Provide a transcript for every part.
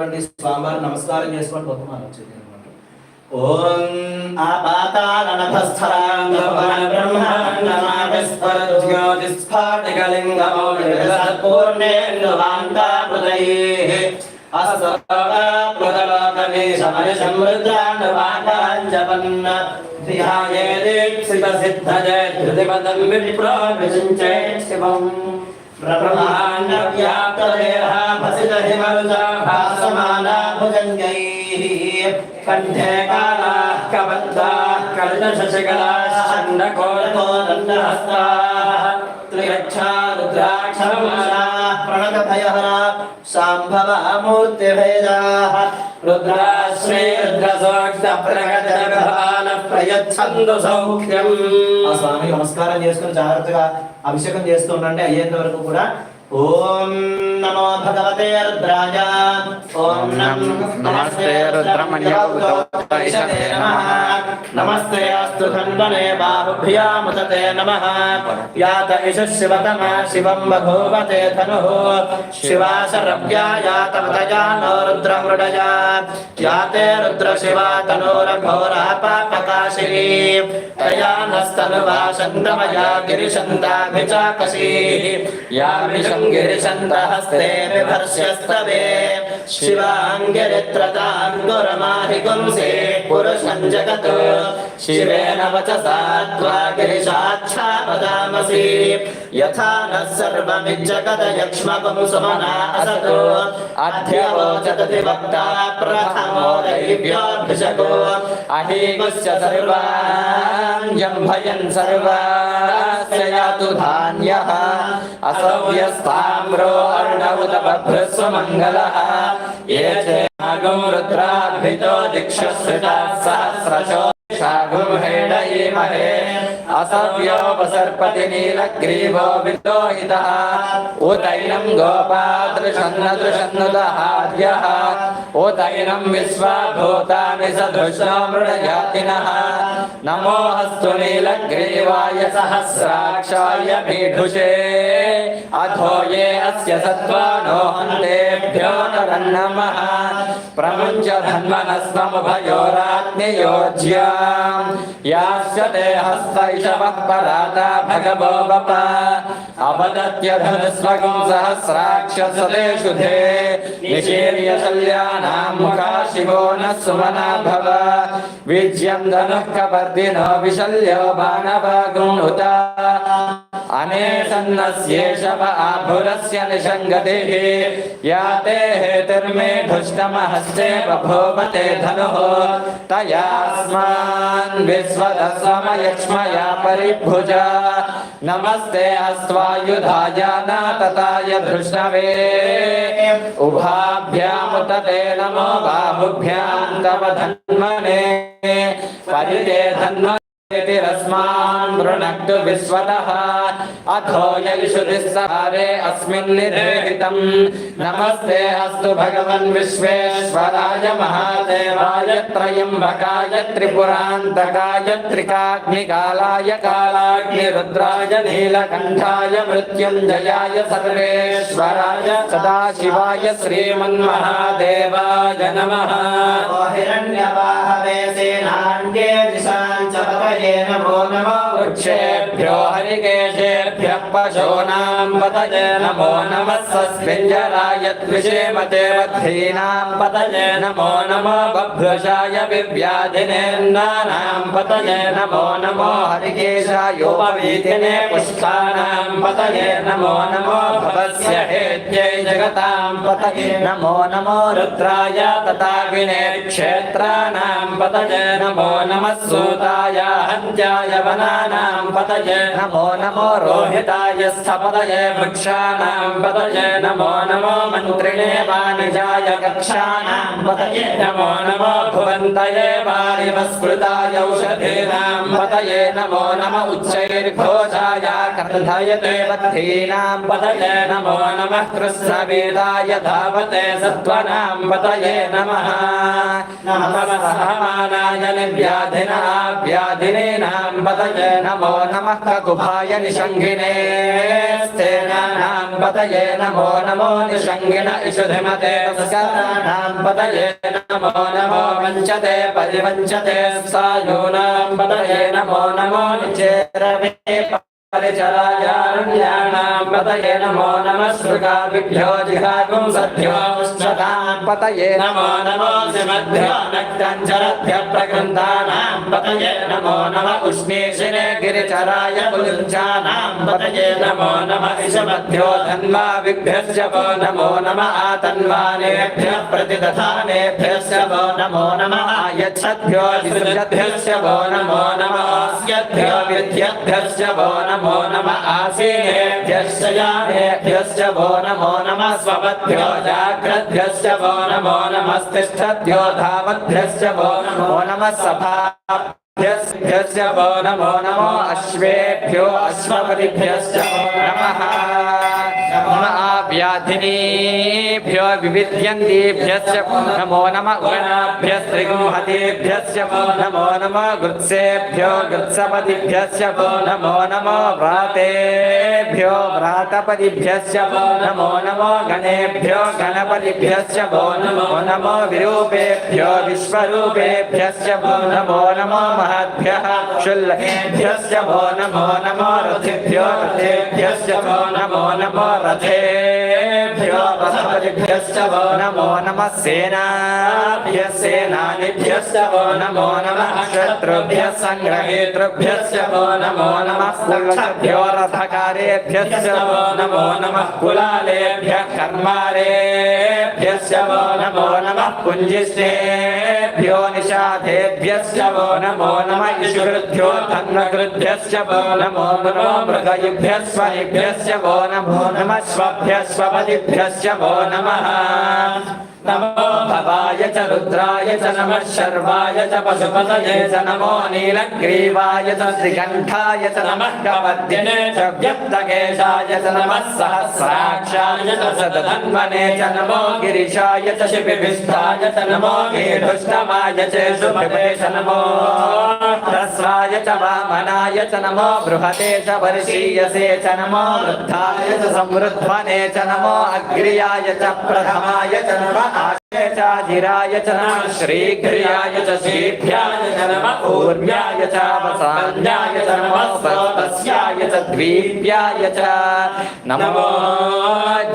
స్వామివారి నమస్కారం చేసుకొని బహుమానం వచ్చింది అనమాట. ఓం ఆపాతాళనభస్థరాంగపాణ బ్రహ్మాండమావిస్ఫరజ్యోతిస్ఫాటికలింగమౌళిరసత్పూర్ణేందువాంతామృతయే అస్సప్రదలోకనే సమరసమృద్ధాండవాకాంజపన్న ధ్యాయే దీక్షిత సిద్ధజయ ధృతిపదం విప్రో విచించే శివం బ్రహ్మాండ వ్యాప్తదేహ భసిత హిమరుజా భాసమానా భుజంగైః కంఠే కాలాః प्रणगभयः साम्भवः స్వామి నమస్కారం చేసుకుని జాగ్రత్తగా అభిషేకం చేస్తూ ఉండండి అయ్యేంత వరకు కూడా ओम नमो भगवते रुद्राय। ॐ नमस्ते रुद्रमण्योपैषते नमः। नमस्ते अस्तु धन्वने बाहुभ्या बाहुभ्यामुदते नमः। यात इष शिवतमा शिवम् भगवते धनुः। शिवा शरव्या यातमतया नो रुद्रमृडया। याते रुद्रशिवा तनोरघोरापापकाशिनी। तया नस्तनुवा चन्द्रमया गिरिशन्दाभिचाकशी। या గిరిశంతహస్తే విభర్ష్యస్తవే శివాంగిరిత్రతాంగురమాహి గుంసే పురుషం पुरुषम् जगत् शिवेन वचसा द्वागिरिशाच्छापदामसि यथा न सर्वमिज्जगत यक्ष्मकं सुमना असतो। वक्ता प्रथमो दैव्योऽभिषको अहीमस्य सर्वाञ्जम्भयन् सर्वास्य यातु धान्यः। असव्यस्ताम्रो अर्णौ तपभृस्वमङ्गलः ये नागं रुद्राभितो दिक्षुसृता सहस्रशो शागुं हेडयिमहे असव्योपसर्पति नीलग्रीवो विलोहितः उदैनं गोपादृशन्नदृशन्नुदहार्यः उदैनं विश्वाभूतानि सदृशो मृडजातिनः नमो हस्तु नीलग्रीवाय सहस्राक्षाय मीढुषे अधो ये अस्य सत्त्वानो हन्तेभ्यो नरन्नमः प्रमुञ्च धन्वनस्त्वमुभयोरात्मयोज्याम् यास्य ते हस्तैषवः पराता भगवो वप अपदत्यधनुस्वगं सहस्राक्षसदेषु धे निशीर्य शल्यानां मुखा शिवो न सुमना भव विज्यं धनुः कपर्दिनो विशल्यो बाणवागुणुत अनेसन्नस्येषव आभुरस्य निषङ्गतिः या ते हेतिर्मे धुष्टमहस्ते बभूवते धनुः तयास्मान् विश्वदस्वमयक्ष्मया परिभुजा नमस्ते हस्त्वायुधाय नातताय धृष्णवे उभाभ्यामुत ते नमो बाहुभ्यां तव धन्मने परिते धन्म रस्मान् वृणक्तु विश्वतः अथो यैषुरिस्सारे अस्मिन् निरेहितम् नमस्ते अस्तु भगवन् विश्वेश्वराय महादेवाय त्रयम्बकाय त्रिपुरान्तकाय त्रिकाग्निकालाय कालाग्निरुद्राय नीलकण्ठाय मृत्युञ्जयाय सर्वेश्वराय सदाशिवाय श्रीमन्महादेवाय नमः हिरण्यवाहवे सेनान्ये दिशां च पतये नमो वृक्षेभ्यो हरिकेशेभ्यः पशूनां पतये नमो नमः सस्मिञ्जराय द्विषेमते वद्धीनां पतये नमो नमो बभ्रशाय विव्याधिनेन्दानां पतये नमो नमो हरिकेशायोपवीतिने पुष्पाणां पतये नमो नमो भवस्य हेत्यै जगतां पतये नमो नमो रुद्राय तथा विने क्षेत्राणां पतये नमो नमः सूताय हन्त्याय वनानां पतये नमो नमो रोहिताय स्थपतये वृक्षाणां पतये नमो नमो मन्त्रिणे वाणिजाय कक्षाणां पतये नमो नमो भुवन्तये वारिवस्कृताय औषधीनां पतये नमो नम उच्चैर्घोषाय कर्धयते बद्धीनां पतये नमो नमः कृष्णवेदाय धावते सत्त्वनां पतये नमः नमः सहमानाय निर्व्याधिनः व्याधिनीनां पतये नमो नमः ककुभाय निषङ्गिने स्थेनानां पतये नमो नमो निषङ्गिण इषुधिमते तस्कराणां पतये नमो नमो वञ्चते परिवञ्चते सायूनां पतये नमो नमो निचेरवे परिचरायारण्याणां पतये नमो नमः शृगाभिभ्यो जिहागुं सद्भ्यो शतां पतये नमो नमो सिमद्भ्यो नक्तञ्चरभ्य प्रकृन्तानां पतये नमो नमः उष्णीशिने गिरिचराय पुलिञ्चानां पतये नमो नमः इषमभ्यो धन्वाभिभ्यश्च वो नमो नमः आतन्वानेभ्यः प्रतिदधानेभ्यश्च वो नमो नमः आयच्छद्भ्यो विसृजद्भ्यश्च वो नमो नमः आस्यद्भ्यो विद्यद्भ्यश्च वो नमो नमः आसीनेभ्यश्च नमो नमः स्वभ्यो जाग्रभ्यश्च वो नमो नमस्तिष्ठभ्यो धावभ्यश्च वो नमो नमः सभाभ्यश्च वो नमो नमो अश्वेभ्यो अश्वपतिभ्यश्च नमः। व्याधिनीभ्यो विविद्यन्तीभ्यश्च नमो नम उगणाभ्यस्त्रिगुहतेभ्यश्च नमो नम गृत्सेभ्यो गृत्सपतिभ्यश्च नमो नमो व्राते గణేభ్యో వ్రాతపతిభ్యశ్చ భో నమో నమో గణేభ్యో గణపతిభ్యశ్చ భో నమో నమో విరూపేభ్యో విశ్వరూపేభ్యశ్చ భో నమో నమో మహద్భ్యః క్షుల్లకేభ్యశ్చ భో నమో నమో రథేభ్యో రథేభ్యశ్చ భో నమో నమో రథేభ్యో రథపతిభ్యశ్చ నమో నమః సేనాభ్య సేనానిభ్యశ్చ నమో నమః శత్రుభ్య సంగ్రహేతృభ్యశ్చ భో నమో నమః రథకారే रथकारेभ्यश्च वो नमो नमः कुलालेभ्यः कर्मारेभ्यश्च वो नमो नमः पुञ्जिष्टेभ्यो निषादेभ्यश्च वो नमो नमः इषुकृभ्यो धन्वकृभ्यश्च वो नमो नमो मृगयुभ्यः स्वनिभ्यश्च वो नमो नमः स्वभ्यः स्वपतिभ्यश्च वो नमः नमो भवाय च रुद्राय च नमः शर्वाय च पशुपतये च नमो नीलग्रीवाय च श्रीकण्ठाय च नमः कवद्यने च व्यक्तकेशाय च नमः सहस्राक्षाय च सदधन्वने च नमो गिरिशाय च शिपिभिष्ठाय च नमो मेढुष्टमाय च शुभवे च नमो ह्रस्वाय च वामनाय च नमो बृहते च वर्षीयसे च नमो वृद्धाय च समृद्ध्वने च नमो अग्र्याय च प्रथमाय च नमः आशे च जिराय च नमः श्रीघ्र्याय च श्रीभ्याय च नमः ऊर्व्याय च वसान्याय च नमः सर्वस्याय च द्वीप्याय च नमो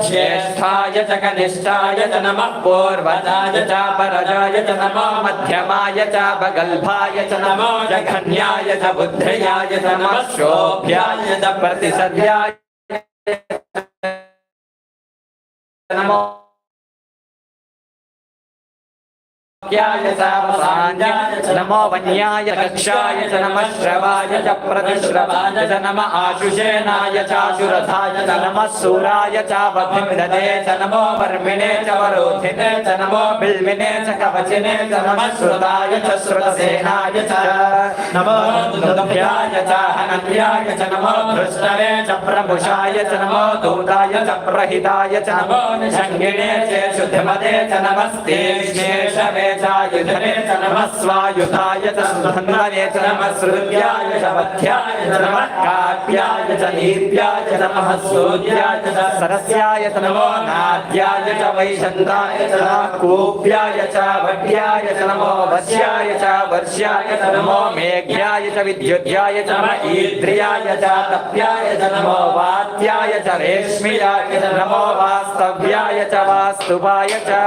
ज्येष्ठाय च कनिष्ठाय च नमः पूर्वजाय च परजाय च नमो मध्यमाय च बगल्भाय च नमो जघन्याय च बुद्ध्याय च नमः शोभ्याय च प्रतिसर्याय नमो नमो वन्याय कक्षाय च नमः श्रवाय च प्रतिश्रवाय च नमः आशुषेनाय चाशुरथाय च नमः सूराय च वधिमदे च नमो वर्मिणे च वरोधिने च नमो बिल्विने च कवचिने च नमः श्रुताय च श्रुतसेनाय च नमो दुर्भ्याय च हनन्याय च नमो धृष्टवे च प्रभुषाय च नमो दूताय च प्रहिताय च नमो निषङ्गिणे च शुद्धमदे च नमस्ते शेषवे चायुधने च नमः स्वायुधाय च सुधन्वने च नमः श्रुत्याय च वध्याय च नमः काव्याय च नीत्याय च नमः सूर्याय च सरस्याय च नमो नाद्याय च वैशन्ताय च नमः कूप्याय च वड्याय च नमो वश्याय च वर्ष्याय च नमो मेघ्याय च विद्युद्याय च नमः ईद्रियाय च तप्याय च नमो वात्याय च रेश्मियाय च नमो वास्तव्याय च वास्तुवाय च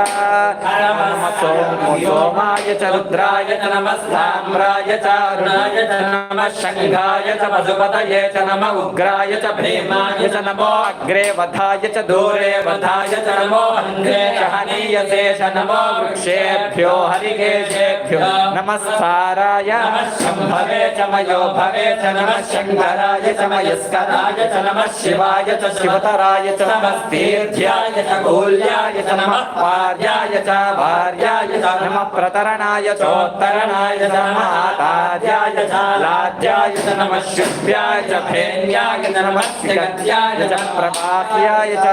नमः सोम सोमाय च रुद्राय च नमः साम्राय च अरुणाय च नमः शङ्घाय च वसुपतये च नमः उग्राय च भीमाय च नमो अग्रे वधाय च दूरे वधाय च नमो अन्धे च हनीयसे च नमो वृक्षेभ्यो हरिकेशेभ्यो नमस्काराय नमः शम्भवे च मयो भवे च नमः शङ्कराय च मयस्कराय च नमः शिवाय च शिवतराय च नमस्तीर्थ्याय च कूल्याय च नमः पार्याय च भार्याय च నమ ప్రతరణాయ చోత్తరణాయ నమ ఆతార్యాయ చ నమ శుభ్యాయ చ భేన్యాయ చ నమ శ్రీగత్యాయ చ ప్రభాస్యాయ చ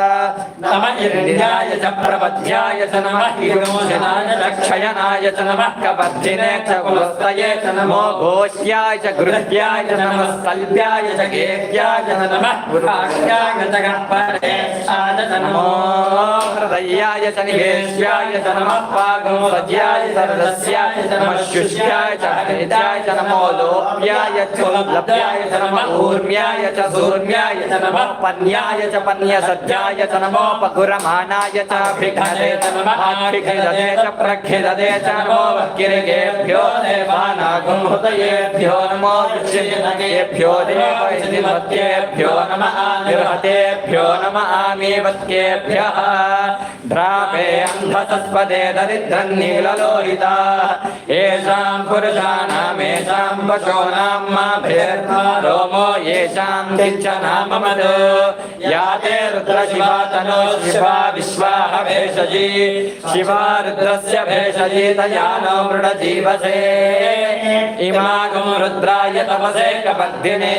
నమ ఇరణ్యాయ చ ప్రపద్యాయ చ నమ హిరోజనాయ చ క్షయనాయ చ నమ కబద్ధినే చ కులస్తయే చ నమో ఘోష్యాయ చ గృహ్యాయ చ నమ సల్భ్యాయ చ గేహ్యాయ చ నమ గురుభాష్యాయ చ గణపరేశాయ చ నమో హృదయాయ చ నివేశ్యాయ చ నమ పాగం సజ్య చ రదస్యాయ చ నమ శుష్యాయ చ హరితాయ చ నమో లోప్యాయ చ లభ్యాయ చ నమ ఊర్మ్యాయ చ సూర్మ్యాయ చ నమ పన్యాయ చ పన్య సత్యాయ చ నమో పగురమానాయ చ భిఘ్నదే చ నమ భిఘ్నదే చ ప్రఖిదదే చ నమో కిరిగేభ్యో దేవానాగం హృదయేభ్యో నమో విచ్ఛిన్నగేభ్యో దేవైదిమత్యేభ్యో నమ నిర్హతేభ్యో నమ ఆమీవత్యేభ్యः ललोहिता पुरुषाणामेषां मा भेर्मा रोमो येषां तिञ्चनाममद या ते रुद्रशिवा तनो शिवा विश्वाः भेषजी शिवा रुद्रस्य भेषजी तया नो मृडजीवसे इमागं रुद्राय तपसे कपद्दिने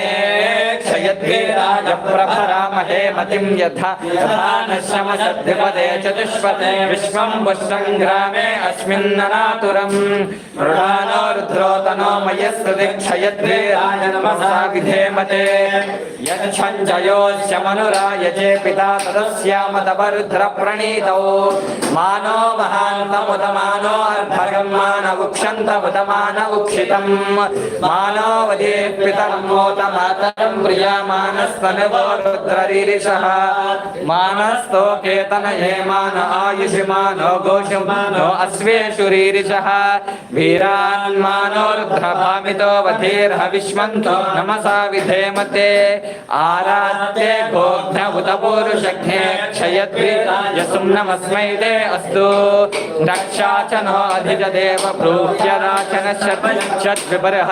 क्षयद्वीराजप्रभरामहे मतिं यथा। न चतुष्पदे विश्वं वसङ्ग्रामे विन्ननातुरम् मृडानो रुद्रोतनो मयस्तु दीक्षयद्वे राज नमसा विधेमते यच्छञ्जयोश्चमनुरायजे पिता तदस्यामतवरुद्रप्रणीतौ मानो महान्तमुदमानो अर्भगम्मान उक्षन्तमुदमान उक्षितम् मानोवदे पितरम्मोत मातरम् प्रियामानस्तनुवो मानस्तो केतन हेमान आयुषमानो घोषमानो अश्वे शुरीरिषः वीरान्मानोर्धभामितो वधीर्हविष्मन्तो नमसा विधेमते। आरात्ते गोघ्न उत पूरुषघ्ने क्षयद्वि यसुम्नमस्मै ते अस्तु। रक्षाचनो अधिजदेव भ्रूह्यराचन शब्दः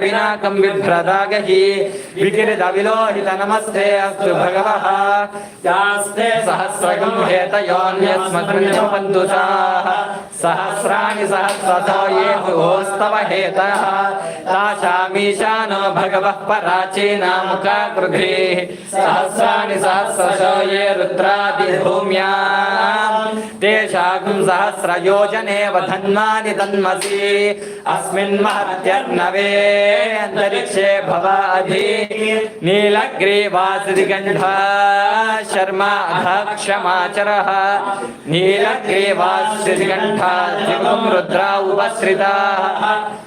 पिनाकं बिभ्रदागहि विकिरिदविलोहित नमस्ते अस्तु भगवः। यास्ते सहस्रगं हेतयोऽन्यस्मत्पन्तु सहस्राणि सहस्रतो ये भुवोस्तव हेतः तासामीशानो भगवः पराचीना सहस्राणि सहस्रशो ये तन्मसि। अस्मिन् महत्यर्नवे अंतरिक्षे भवाधि नीलग्रीवासदिगंध शर्मा अधक्षमाचरः नीलग्रीवासदिगंधा दिवं रुद्रा उपश्रिताः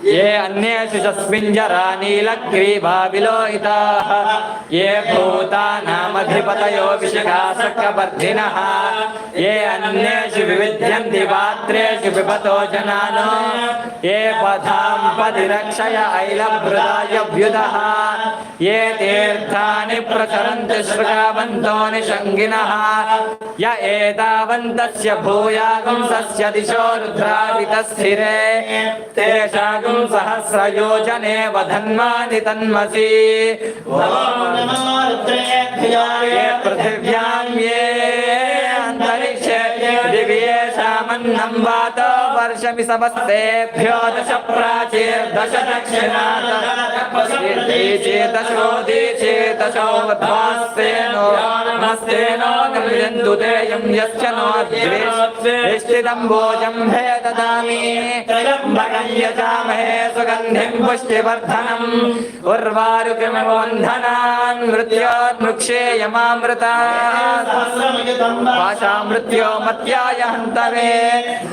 ये अन्येषु तस्मिञ्जरा नीलग्रीवा विलोहिताः। ये भूतानामधिपतयो विशिखासकवर्धिनः ये अन्येषु विविध्यन्ति पात्रेषु पिबतो जनानो। ये पदां पदिरक्षय ऐल तैलभ्राजभ्युदः ये तीर्थानि प्रचरन्ति श्रुगावन्तो निषङ्गिनः य एतावन्तस्य भूयागुंसस्य दिशो रुद्रावितस्थिरे तेषागुं सहस्रयोजने तन्मसि। पृथिव्यां ये దివ్యేషామన్నం వాత వర్షమి సమస్తేభ్యో దశ ప్రాచీర్దశ దక్షిణాదశో దీచేదశో మధ్వాస్తేనో నమస్తేనో గమ్యందు తేయం యశ్చ నో ద్వేష్టిదం భోజం భే దదామి త్రయంబకం యజామహే సుగంధిం పుష్టివర్ధనం ఉర్వారుకమివంధనాన్ మృత్యోర్మృక్షేయమామృతా పాశామృత్యో మత్యాయ హంతవే తాన్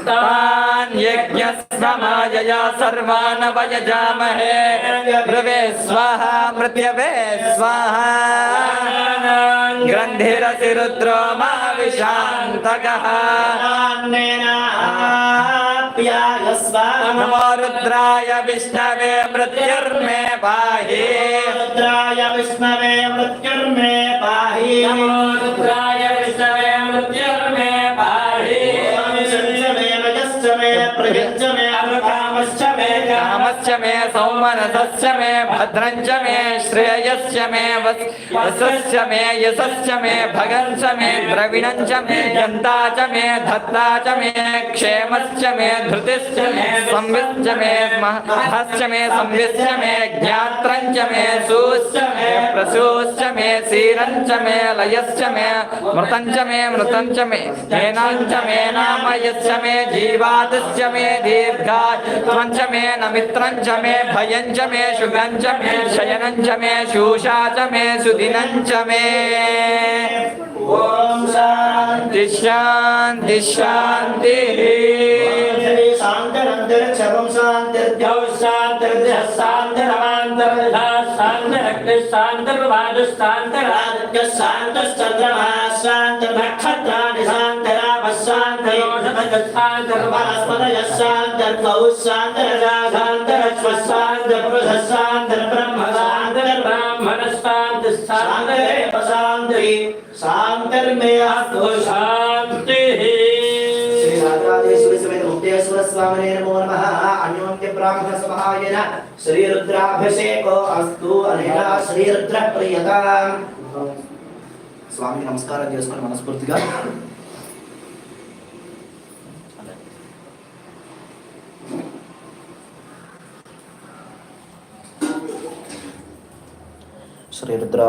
तान् यज्ञस्तमायया सर्वानवयजामहे ध्रुवे स्वाहा मृत्यवे स्वाहा ग्रन्थिरसि रुद्रो मा विशान्तकः नमो रुद्राय विष्णवे मृत्युर्मे पाहि रुद्राय विष्णवे मृत्युर्मे पाहि नमो रुद्राय मे सौमनसस्य मे भद्रञ्च मे श्रेयस्य मे वसस्य मे यशस्य मे भगञ्च मे द्रविणञ्च मे यन्ता च मे धत्ता च मे क्षेमश्च मे धृतिश्च मे संविश्च मे महश्च मे संविश्च मे ज्ञात्रञ्च मे सूश्च मे प्रसूश्च मे क्षीरञ्च मे लयश्च मे मृतञ्च मे मृतञ्च मे हेनाञ्च मे नाम मे जीवादश्च मे दीर्घा त्वञ्च मे नमित्रञ्च मे भयञ्च मे शुभञ्च मे शयनञ्च मे शूषा च मे सुदिनञ्च मे ఓం శాంతి శాంతి శాంతి. శాంతిరంతర చవం శాంతిర్ద్యౌ శాంతిర్ద్య శాంతిరమాంతర్ధ శాంతిరగ్ని శాంతిర్వాదు శాంతిరాదిత్య శాంతశ్చంద్రమా శాంతిర్నక్షత్రాణి శాంతిరామ శాంతయోషధ శాంతిర్వరస్పదయ శాంతిర్గౌ శాంతిరజా శాంతిరశ్వ శాంతిర్వృధ శాంతిర్బ్రహ్మ శాంతి शान्तिर्ब्रह्म शान्तिर्ब्राह्मणः शान्तिरेव शान्तिः शान्तिर्मेऽस्तु शान्तिः శ్రీ రాజరాజేశ్వరి సమేత ముక్తేశ్వర స్వామినే నమో నమః అన్యోన్య బ్రాహ్మణ సమాయన శ్రీ రుద్రాభిషేకో అస్తు అనేన శ్రీ రుద్ర ప్రియత స్వామికి నమస్కారం చేసుకొని మనస్ఫూర్తిగా ਸਰੀਰ ਦਰਾ